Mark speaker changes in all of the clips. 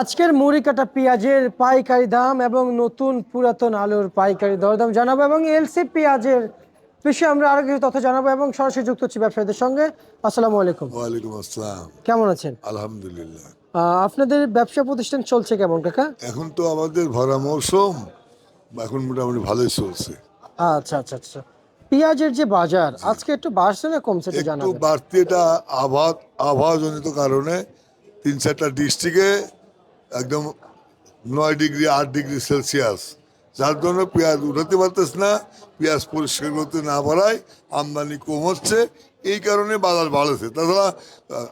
Speaker 1: আজকের মুড়ি কাটা পেঁয়াজের পাইকারি দাম এবং নতুন পুরাতন আলুর পাইকারি দরদাম জানাব এবং এলসি পেঁয়াজের বিষয়ে আমরা আরও কিছু তথ্য জানাব এবং সরাসরি যুক্ত হচ্ছি ব্যবসায়ীদের সঙ্গে। আসসালামু আলাইকুম।
Speaker 2: ওয়ালাইকুম আসসালাম।
Speaker 1: কেমন আছেন?
Speaker 2: আলহামদুলিল্লাহ।
Speaker 1: আপনাদের ব্যবসা প্রতিষ্ঠান চলছে কেমন কাকা?
Speaker 2: এখন তো আমাদের ভরা মৌসুম এখন মোটামুটি ভালোই চলছে।
Speaker 1: আচ্ছা আচ্ছা আচ্ছা। পেঁয়াজের যে বাজার আজকে একটু বাড়ছে না কমছে একটু
Speaker 2: একটু
Speaker 1: জানাবেন।
Speaker 2: বাড়তি এটা আবহাওয়া আবহাওয়াজনিত কারণে তিন চারটা ডিস্ট্রিক্টে একদম নয় ডিগ্রি, আট ডিগ্রি সেলসিয়াস। যার জন্য পেঁয়াজ উঠাতে পারতেছে না, পেঁয়াজ পরিষ্কার করতে না পারায় আমদানি কম হচ্ছে। এই কারণে বাজার বাড়েছে। তাছাড়া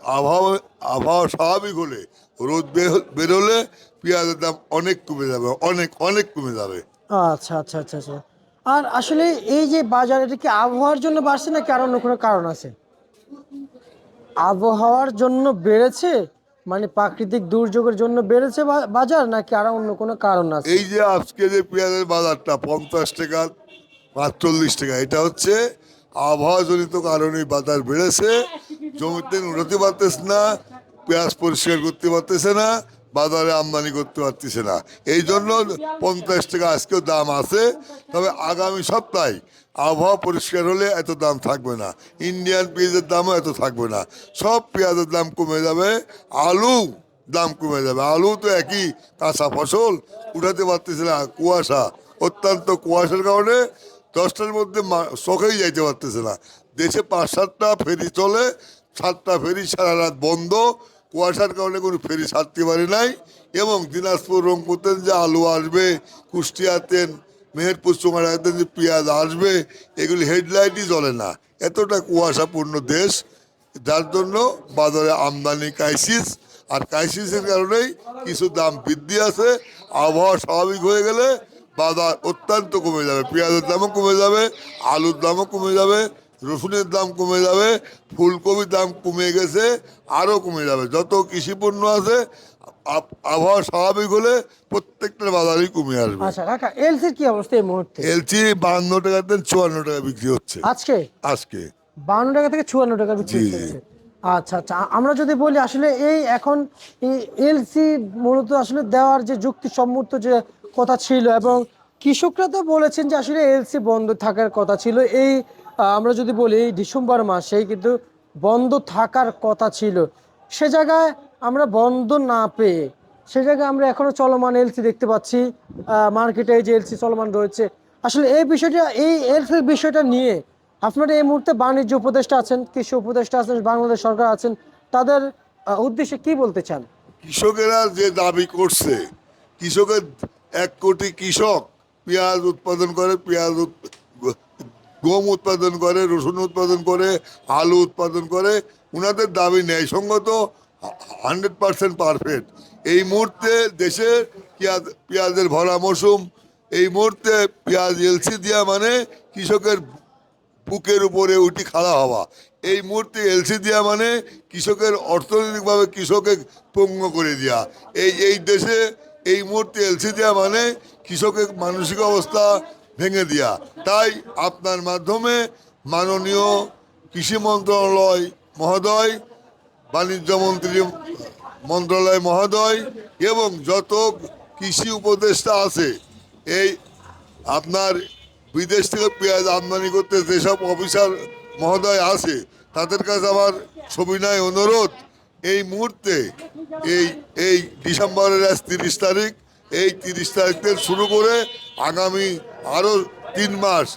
Speaker 2: আবহাওয়া আবহাওয়া স্বাভাবিক হলে রোদ বের- বেরোলে পেঁয়াজের দাম অনেক কমে যাবে, অনেক অনেক কমে যাবে।
Speaker 1: আচ্ছা আচ্ছা আচ্ছা আচ্ছা। আর আসলে এই যে বাজার, এটা কি আবহাওয়ার জন্য বাড়ছে নাকি আর অন্য কোনো কারণ আছে? আবহাওয়ার জন্য বেড়েছে? মানে প্রাকৃতিক দুর্যোগের জন্য বেড়েছে বাজার নাকি আর অন্য কোনো কারণ আছে?
Speaker 2: এই যে আজকে যে পেঁয়াজের বাজারটা পঞ্চাশ টাকা, পাঁচচল্লিশ টাকা, এটা হচ্ছে আবহাওয়াজনিত কারণে বাজার বেড়েছে। জমিতে উঠাতে পারতেছে না, পেঁয়াজ পরিষ্কার করতে পারতেছে না বাজারে আমদানি করতে পারতেছে না। এই জন্য পঞ্চাশ টাকা আজকেও দাম আছে। তবে আগামী সপ্তাহে আবহাওয়া পরিষ্কার হলে এত দাম থাকবে না। ইন্ডিয়ান পেঁয়াজের দামও এত থাকবে না। সব পেঁয়াজের দাম কমে যাবে, আলু দাম কমে যাবে। আলু তো একই কাঁচা ফসল, উঠাতে পারতেছে না কুয়াশা। অত্যন্ত কুয়াশার কারণে দশটার মধ্যে চোখেই যাইতে পারতেছে না। দেশে পাঁচ সাতটা ফেরি চলে, সাতটা ফেরি সারা রাত বন্ধ। কুয়াশার কারণে কোনো ফেরি ছাড়তে পারে নাই এবং দিনাজপুর রংপুরতেন যে আলু আসবে, কুষ্টিয়াতেন, মেহেরপুর চুমারাতেন যে পেঁয়াজ আসবে, এগুলি হেডলাইটই জ্বলে না। এতটা কুয়াশাপূর্ণ দেশ, যার জন্য বাজারে আমদানি ক্রাইসিস আর ক্রাইসিসের কারণেই কিছু দাম বৃদ্ধি আছে। আবহাওয়া স্বাভাবিক হয়ে গেলে বাজার অত্যন্ত কমে যাবে, পেঁয়াজের দামও কমে যাবে, আলুর দামও কমে যাবে। রসুনের দাম কমে যাবে ফুলকপির দাম কমে গেছে আরও কমে যাবে। যত কৃষি পণ্য আছে আবহাওয়া স্বাভাবিক হলে প্রত্যেকটা বাজারেই কমে আসবে।
Speaker 1: আচ্ছা কাকা এলসির কি অবস্থা এই মুহূর্তে?
Speaker 2: এলচি বাহান্ন টাকাতে চুয়ান্ন টাকা বিক্রি হচ্ছে।
Speaker 1: আজকে?
Speaker 2: আজকে।
Speaker 1: বান্ন টাকা থেকে চুয়ান্ন টাকা বিক্রি। হচ্ছে। আচ্ছা আচ্ছা আমরা যদি বলি আসলে এই এখন এই এলসি মূলত আসলে দেওয়ার যে যুক্তিসম্মত যে কথা ছিল এবং কৃষকরা তো বলেছেন যে আসলে এলসি বন্ধ থাকার কথা ছিল। এই আমরা যদি বলি ডিসেম্বর মাসেই কিন্তু বন্ধ থাকার কথা ছিল। সে জায়গায় আমরা বন্ধ না পেয়ে, সে জায়গায় আমরা এখনও চলমান এলসি দেখতে পাচ্ছি। মার্কেটে যে এলসি চলমান রয়েছে। আসলে এই বিষয়টা, এই এলসির বিষয়টা নিয়ে আপনারা এই মুহূর্তে বাণিজ্য উপদেষ্টা আছেন, কৃষি উপদেষ্টা আছেন, বাংলাদেশ সরকার আছেন। তাদের উদ্দেশ্যে কি বলতে চান?
Speaker 2: কৃষকেরা যে দাবি করছে, কৃষকের এক কোটি কৃষক পেঁয়াজ উৎপাদন করে, পেঁয়াজ গম উৎপাদন করে, রসুন উৎপাদন করে, আলু উৎপাদন করে ওনাদের দাবি ন্যায়সঙ্গত হান্ড্রেড পার্সেন্ট পারফেক্ট এই মুহূর্তে দেশে পেঁয়াজ, পেঁয়াজের ভরা মৌসুম। এই মুহূর্তে পেঁয়াজ এলসি দেওয়া মানে কৃষকের বুকের উপরে উঠি খাড়া হওয়া। এই মুহূর্তে এলসি দেওয়া মানে কৃষকের অর্থনৈতিকভাবে কৃষকের পঙ্গ করে দেওয়া এই এই দেশে এই মুহূর্তে এলসি দেওয়া মানে কৃষকের মানসিক অবস্থা ভেঙে দেওয়া তাই আপনার মাধ্যমে মাননীয় কৃষি মন্ত্রণালয় মহোদয়, বাণিজ্য মন্ত্রী মন্ত্রণালয় মহোদয় এবং যত কৃষি উপদেষ্টা আছে, এই আপনার বিদেশ থেকে পেঁয়াজ আমদানি করতে যেসব অফিসার মহোদয় আছে, তাদের কাছে আমার সবিনয় অনুরোধ। এই মুহূর্তে এই এই ডিসেম্বরের আজ তিরিশ তারিখ, এই তিরিশ তারিখ থেকে শুরু করে আগামী আরও তিন মাস,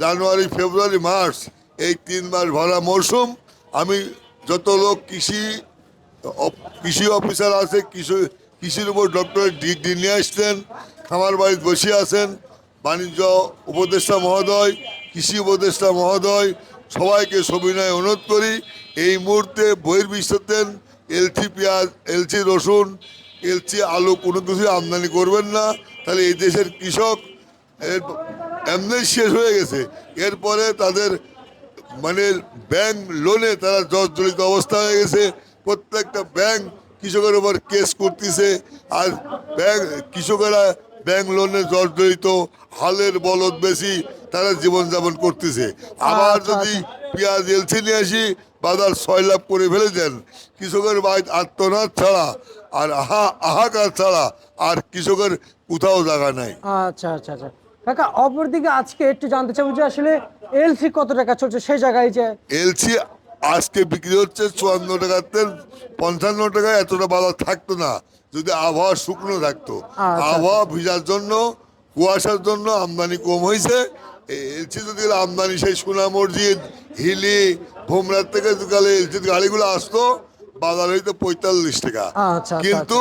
Speaker 2: জানুয়ারি, ফেব্রুয়ারি, মার্চ, এই তিন মাস ভরা মরশুম আমি যত লোক কৃষি কৃষি অফিসার আছে, কৃষি, কৃষির উপর ডক্টরেট ডিগ্রি নিয়ে আসছেন, খামার বাড়িতে বসে আছেন, বাণিজ্য উপদেষ্টা মহোদয়, কৃষি উপদেষ্টা মহোদয়, সবাইকে সবিনয় অনুরোধ করি এই মুহূর্তে বহির্বিশ্বতেন এলচি পেঁয়াজ এলচি রসুন এলচি আলু কোনো কিছু আমদানি করবেন না। তাহলে এই দেশের কৃষক এমনি শেষ হয়ে গেছে। এরপরে তাদের মানে ব্যাংক লোনে তারা জর্জরিত অবস্থা হয়ে গেছে। প্রত্যেকটা ব্যাংক কৃষকের উপর কেস করতেছে। আর ব্যাংক কৃষকেরা ব্যাংক লোনে জর্জরিত হালের বলদ বেশি তারা জীবনযাপন করতেছে। আবার
Speaker 1: আচ্ছা,
Speaker 2: যদি পেঁয়াজ এলসি নিয়ে আসি বাজার লাভ করে ফেলে দেন কৃষকের বাড়িতে আত্মনাথ ছাড়া আর আহা আহাকার ছাড়া আর কৃষকের কোথাও জায়গা নাই।
Speaker 1: আচ্ছা আচ্ছা আচ্ছা। কাকা অপরদিকে আজকে একটু জানতে চাবো যে আসলে এলসি কত টাকা চলছে সেই জায়গায় যে
Speaker 2: এলসি আজকে বিক্রি হচ্ছে চুয়ান্ন টাকাতে পঞ্চান্ন টাকায় এতটা বাজার থাকতো না যদি আবহাওয়া শুকনো থাকতো।
Speaker 1: আচ্ছা।
Speaker 2: আবহাওয়া ভিজার জন্য কুয়াশার জন্য আমদানি কম হয়েছে। এলসি যদি আমদানি সেই সোনা মসজিদ হিলি ভোমরার থেকে গেলে এলসির গাড়িগুলো আসতো বাজার হইতো পঁয়তাল্লিশ টাকা।
Speaker 1: আচ্ছা, আচ্ছা,
Speaker 2: কিন্তু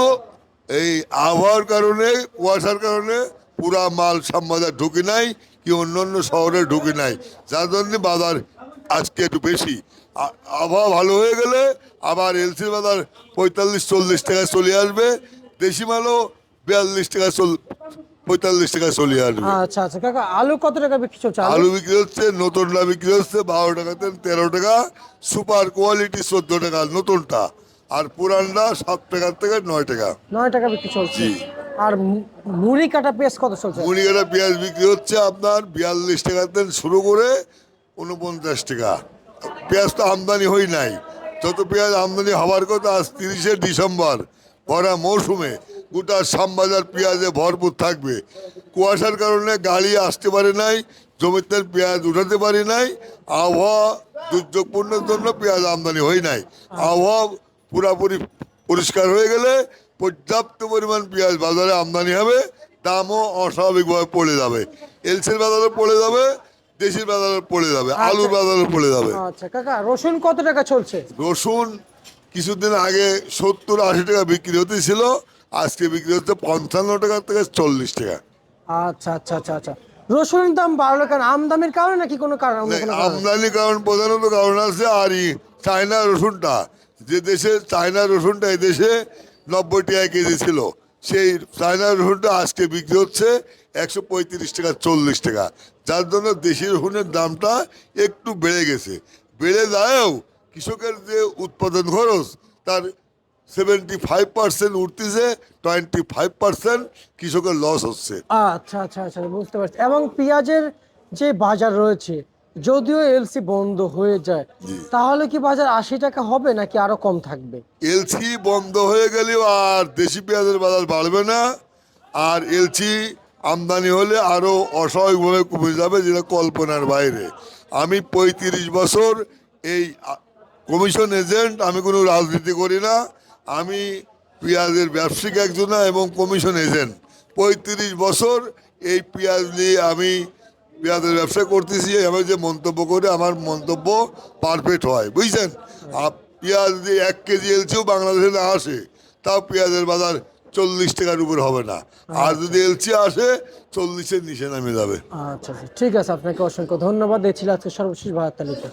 Speaker 2: এই আবহাওয়ার কারণে কুয়াশার কারণে পুরা মাল সামবাজার ঢুকে নাই কি অন্য অন্য শহরে ঢুকে নাই। যার জন্য বাজার আজকে একটু বেশি। আবহাওয়া ভালো হয়ে গেলে আবার এলসির বাজার পঁয়তাল্লিশ চল্লিশ টাকায় চলে আসবে। দেশি মালও বিয়াল্লিশ টাকা চল পঁয়তাল্লিশ টাকায় চলে আসবে।
Speaker 1: আচ্ছা আচ্ছা কাকা আলু কত টাকা বিক্রি চলছে? আলু
Speaker 2: বিক্রি হচ্ছে নতুনটা বিক্রি হচ্ছে বারো টাকা টাকাতে তেরো টাকা। সুপার কোয়ালিটি চোদ্দ টাকা নতুনটা। আর পুরানটা সাত টাকার থেকে নয় টাকা।
Speaker 1: নয় টাকা বিক্রি চলছে। আর মুড়ি কাটা পেঁয়াজ কত চলছে?
Speaker 2: মুড়িঘাটা পেঁয়াজ বিক্রি হচ্ছে আপনার বিয়াল্লিশ টাকা থেকে শুরু করে উনপঞ্চাশ টাকা। পেঁয়াজ তো আমদানি হই নাই। যত পেঁয়াজ আমদানি হওয়ার কথা আজ তিরিশে ডিসেম্বর ভরা মৌসুমে গোটা শ্যামবাজার পেঁয়াজে ভরপুর থাকবে। কুয়াশার কারণে গাড়ি আসতে পারে নাই জমিতে পেঁয়াজ উঠাতে পারি নাই আবহাওয়া দুর্যোগপূর্ণের জন্য পেঁয়াজ আমদানি হয় নাই। আবহাওয়া পুরাপুরি পরিষ্কার হয়ে গেলে পর্যাপ্ত পরিমাণ পেঁয়াজ বাজারে আমদানি হবে দামও অস্বাভাবিকভাবে পড়ে যাবে। এলসির বাজারে পড়ে যাবে দেশির বাজারে পড়ে যাবে আলুর বাজারে পড়ে যাবে।
Speaker 1: আচ্ছা কাকা রসুন কত টাকা চলছে?
Speaker 2: রসুন কিছুদিন আগে সত্তর আশি টাকা বিক্রি হতেছিল আজকে বিক্রি হচ্ছে পঞ্চান্ন টাকা থেকে চল্লিশ টাকা।
Speaker 1: আচ্ছা আচ্ছা আচ্ছা আচ্ছা। রসুনের দাম বাড়লো কেন? আমদামির কারণে নাকি কোনো কারণ? অন্য কোনো কারণ?
Speaker 2: আমদানি কারণ প্রধানত কারণ আছে আর ই চায়না রসুনটা। যে দেশে চায়না রসুনটা এই দেশে নব্বই টাকা কেজি ছিল সেই চায়না রসুনটা আজকে বিক্রি হচ্ছে একশো পঁয়ত্রিশ টাকা চল্লিশ টাকা। যার জন্য দেশি রসুনের দামটা একটু বেড়ে গেছে। বেড়ে যায়ও কৃষকের যে উৎপাদন খরচ তার সেভেন্টি ফাইভ পার্সেন্ট উঠতেছে টোয়েন্টি ফাইভ পার্সেন্ট কৃষকের লস হচ্ছে।
Speaker 1: আচ্ছা আচ্ছা আচ্ছা বুঝতে পারছি। এবং পেঁয়াজের যে বাজার রয়েছে যদিও এলসি বন্ধ হয়ে যায় তাহলে কি বাজার আশি টাকা হবে নাকি আরও কম থাকবে?
Speaker 2: এলসি বন্ধ হয়ে গেলেও আর দেশি পেঁয়াজের বাজার বাড়বে না আর এলসি আমদানি হলে আরও অস্বাভাবিকভাবে কমে যাবে যেটা কল্পনার বাইরে। আমি পঁয়ত্রিশ বছর এই কমিশন এজেন্ট আমি কোনো রাজনীতি করি না আমি পেঁয়াজের ব্যবসায়িক একজন এবং কমিশন এজেন্ট পঁয়ত্রিশ বছর এই পেঁয়াজ নিয়ে আমি পেঁয়াজের ব্যবসা করতেছি, আমি যে মন্তব্য করে, আমার মন্তব্য পারফেক্ট হয়, বুঝছেন? পেঁয়াজ যদি এক কেজি এলচিও বাংলাদেশে না আসে, তাও পেঁয়াজের বাজার চল্লিশ টাকার উপর হবে না। আর যদি এলচি আসে, চল্লিশের নিচে নামে যাবে।
Speaker 1: আচ্ছা আচ্ছা ঠিক আছে, আপনাকে অসংখ্য ধন্যবাদ। এই ছিল আজকে সর্বশেষ ভারত তালিকা